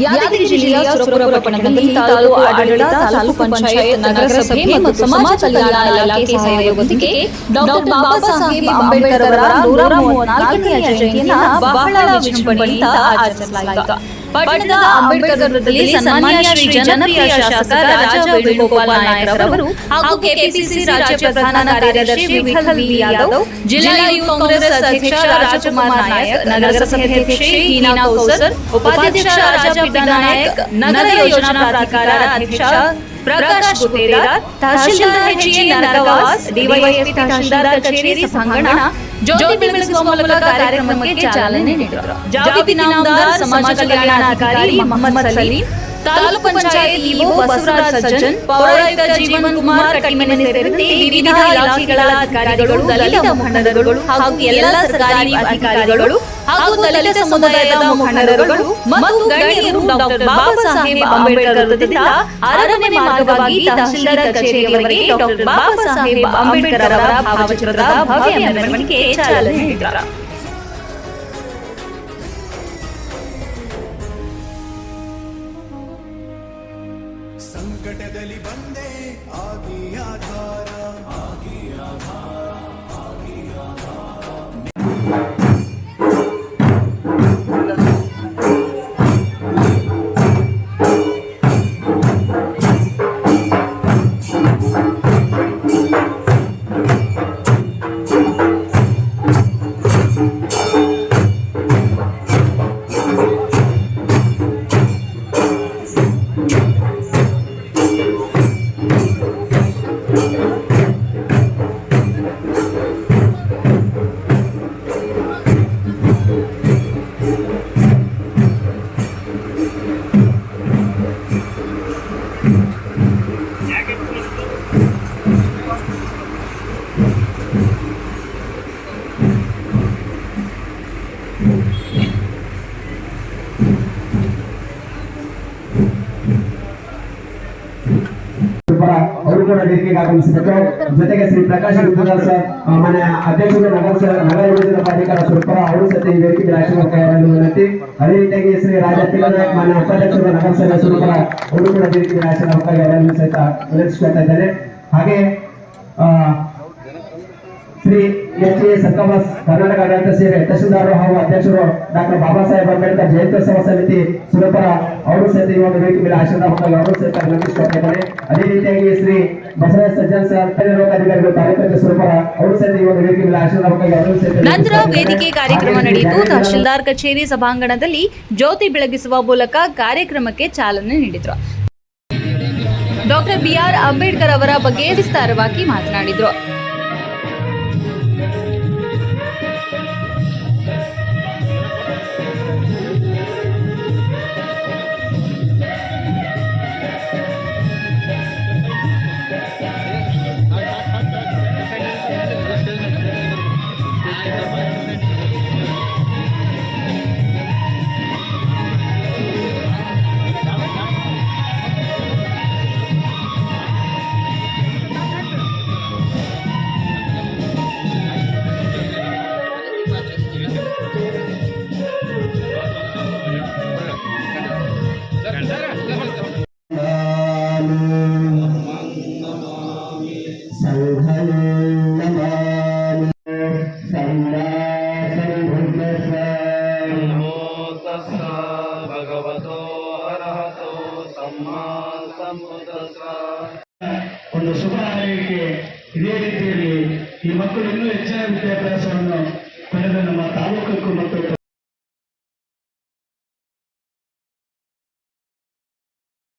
ಯಾದಗಿರಿ ಜಿಲ್ಲೆಯ ಸುರಪುರ ಪಟ್ಟಣದಲ್ಲಿ ತಾಲೂಕು ಆಡಳಿತ ತಾಲೂಕು ಪಂಚಾಯತ್ ನಗರಸಭೆ ಮತ್ತು ಸಮಾಜ ಕಲ್ಯಾಣ ಇಲಾಖೆ ಸಹಯೋಗದೊಂದಿಗೆ ಡಾಕ್ಟರ್ ಬಾಬಾ ಸಾಹೇಬ್ ಅಂಬೇಡ್ಕರ್ ಅವರ ನೂರ ಮೂವತ್ನಾಲ್ಕನೆಯ ಜಯಂತಿಯನ್ನು ಬಹಳ ವಿಜೃಂಭಣೆಯಿಂದ ಆಚರಿಸಲಾಯಿತು. ಪಟ್ಟಣದ ಅಂಬೇಡ್ಕರ್ ವೃತ್ತದಲ್ಲಿ ಸನ್ಮಾನ್ಯ ಶ್ರೀ ಜನಪ್ರಿಯ ಶಾಸಕ ರಾಜ ವೇಣುಗೋಪಾಲ್ ನಾಯಕರವರು ಹಾಗೂ ಕೆಪಿಸಿಸಿ ರಾಜ್ಯ ಪ್ರಧಾನ ಕಾರ್ಯದರ್ಶಿ ವಿಠಲ್ ವಿ ಯಾದವ್ ಜಿಲ್ಲಾ ಯುವ ಕಾಂಗ್ರೆಸ್ ಅಧ್ಯಕ್ಷ ರಾಜಕುಮಾರ್ ನಾಯಕ್ ನಗರಸಭೆ ಅಧ್ಯಕ್ಷೆ ಹೀನಾ ಕೌಸರ್ ಉಪಾಧ್ಯಕ್ಷ ರಾಜ ಪಿತಾ ನಾಯಕ್ ನಗರ ಯೋಜನಾ ಪ್ರಾಧಿಕಾರ ಅಧ್ಯಕ್ಷ Prakash Guttedar tahsildar H A Naragavas DYSP tahsildar ಕಚೇರಿ ಸಭಾಂಗಣ ಜ್ಯೋತಿ ಬೆಳಗಿಸುವ ಮೂಲಕ ಕಾರ್ಯಕ್ರಮಕ್ಕೆ ಚಾಲನೆ ನೀಡಿದರು ಜಾಗೃತಿ ನಾಮದಾರ್ ಸಮಾಜ ಕಲ್ಯಾಣಾಧಿಕಾರಿ ಮೊಹಮ್ಮದ್ ಸಲೀಂ ತಾಲೂಕು ಪಂಚಾಯತ್ ಇಒ ಬಸವರಾಜ್ ಸಜ್ಜನ್, ಪೌರಾಯುಕ್ತ ಜೀವನ್ ಕುಮಾರ್, ಕಟ್ಟಿಮನೆ ಸೇರಿದಂತೆ ವಿವಿಧ ಇಲಾಖೆಗಳ ಅಧಿಕಾರಿಗಳು, ದಲಿತ ಮುಖಂಡರುಗಳು ಹಾಗೂ ಎಲ್ಲ ಸರ್ಕಾರಿ ಅಧಿಕಾರಿಗಳು ಹಾಗೂ ದಲಿತ ಸಮುದಾಯದ ಮುಖಂಡರುಗಳು ಮತ್ತು ಗಣ್ಯರು ಡಾಕ್ಟರ್ ಬಾಬಾ ಸಾಹೇಬ್ ಅಂಬೇಡ್ಕರ್ ವೃತ್ತದಿಂದ ಅರಮನೆ ಮಾರ್ಗವಾಗಿ ತಹಶೀಲ್ದಾರ್ ಕಚೇರಿಯವರೆಗೆ ಡಾಕ್ಟರ್ ಬಾಬಾ ಸಾಹೇಬ್ ಅಂಬೇಡ್ಕರ್ ಅವರ ಭಾವಚಿತ್ರದ ಭವ್ಯ ಮೆರವಣಿಗೆ ಚಾಲನೆ ನೀಡಿದರು. ಸಂಕಟದಲ್ಲಿ ಬಂದೇ ಆಗಿ ಅವರು ಕೂಡ ವೇದಿಕೆಗೆ ಆಗಮಿಸಬೇಕು ಜೊತೆಗೆ ಶ್ರೀ ಪ್ರಕಾಶ್ ಗುತ್ತದಾರ್ ಸರ್ ಆ, ಮನೆ ಅಧ್ಯಕ್ಷರು ನಗರ ನಗರ ಯೋಜನಾ ಪ್ರಾಧಿಕಾರ ಸುರಪುರ ಅವರು ಸಹಿತ ಈ ವೇದಿಕೆಗೆ ಆಶೀರ್ವಾದ ವಿನಂತಿ ಅದೇ ರೀತಿಯಾಗಿ ಶ್ರೀ ರಾಜ ಪಿಲ್ಲನಾಯಕ್ ಮಾನ್ಯ ಉಪಾಧ್ಯಕ್ಷರು ನಗರಸಭೆ ಸುರಪುರ ಅವರು ಕೂಡ ವೇದಿಕೆಗೆ ಆಶೀರ್ವಾದ ಎಲ್ಲರನ್ನೂ ಸಹಿತ ವಿನಂತಿಸ್ಕೊಳ್ತಾ ಇದ್ದಾರೆ ಹಾಗೆ ಆ, ಶ್ರೀ ಎಚ್ ಎ ಸಂಗಮಸ್ ಕರ್ನಾಟಕ ಆಡಳಿತ ಸೇವೆ ತಹಶೀಲ್ದಾರರು ಹಾಗೂ ಅಧ್ಯಕ್ಷರು ಡಾಕ್ಟರ್ ಬಾಬಾ ಸಾಹೇಬ್ ಅಂಬೇಡ್ಕರ್ ಜಯಂತ್ಯೋತ್ಸವ ಸಮಿತಿ ಸುರಪುರ ಅವರು ಸಹಿತ ಈ ಒಂದು ವೇದಿಕೆ ಮೇಲೆ ಆಶೀರ್ವಾದ ಅವರು ಸಹಿತ ಅಭಿನಂದಿಸಿಕೊಂಡಿದ್ದಾರೆ ಅದೇ ರೀತಿಯಾಗಿ ಶ್ರೀ ಬಸವರಾಜ್ ಸಜ್ಜನ್ ಸರ್ ಕಾರ್ಯನಿರ್ವಾಹಕ ತಾಲೂಕು ಸುರಪುರ ಅವರು ಸಹಿತ ಈ ಒಂದು ವೇದಿಕೆ ಮೇಲೆ ಆಶೀರ್ವಾದ ಅವರು ಸಹಿತ ನಂತರ ವೇದಿಕೆ ಕಾರ್ಯಕ್ರಮ ನಡೆಯಿತು. ತಹಶೀಲ್ದಾರ್ ಕಚೇರಿ ಸಭಾಂಗಣದಲ್ಲಿ ಜ್ಯೋತಿ ಬೆಳಗಿಸುವ ಮೂಲಕ ಕಾರ್ಯಕ್ರಮಕ್ಕೆ ಚಾಲನೆ ನೀಡಿದರು. ಡಾಕ್ಟರ್ ಬಿಆರ್ ಅಂಬೇಡ್ಕರ್ ಅವರ ಬಗ್ಗೆ ವಿಸ್ತಾರವಾಗಿ ಮಾತನಾಡಿದರು. ಒಂದು ಶುಭ ಆರೈಕೆ ಇದೇ ರೀತಿಯಲ್ಲಿ ಈ ಮಕ್ಕಳು ಇನ್ನೂ ಹೆಚ್ಚಿನ ವಿದ್ಯಾಭ್ಯಾಸವನ್ನು ಪಡೆದು ನಮ್ಮ ತಾಲೂಕಕ್ಕೂ ಮತ್ತು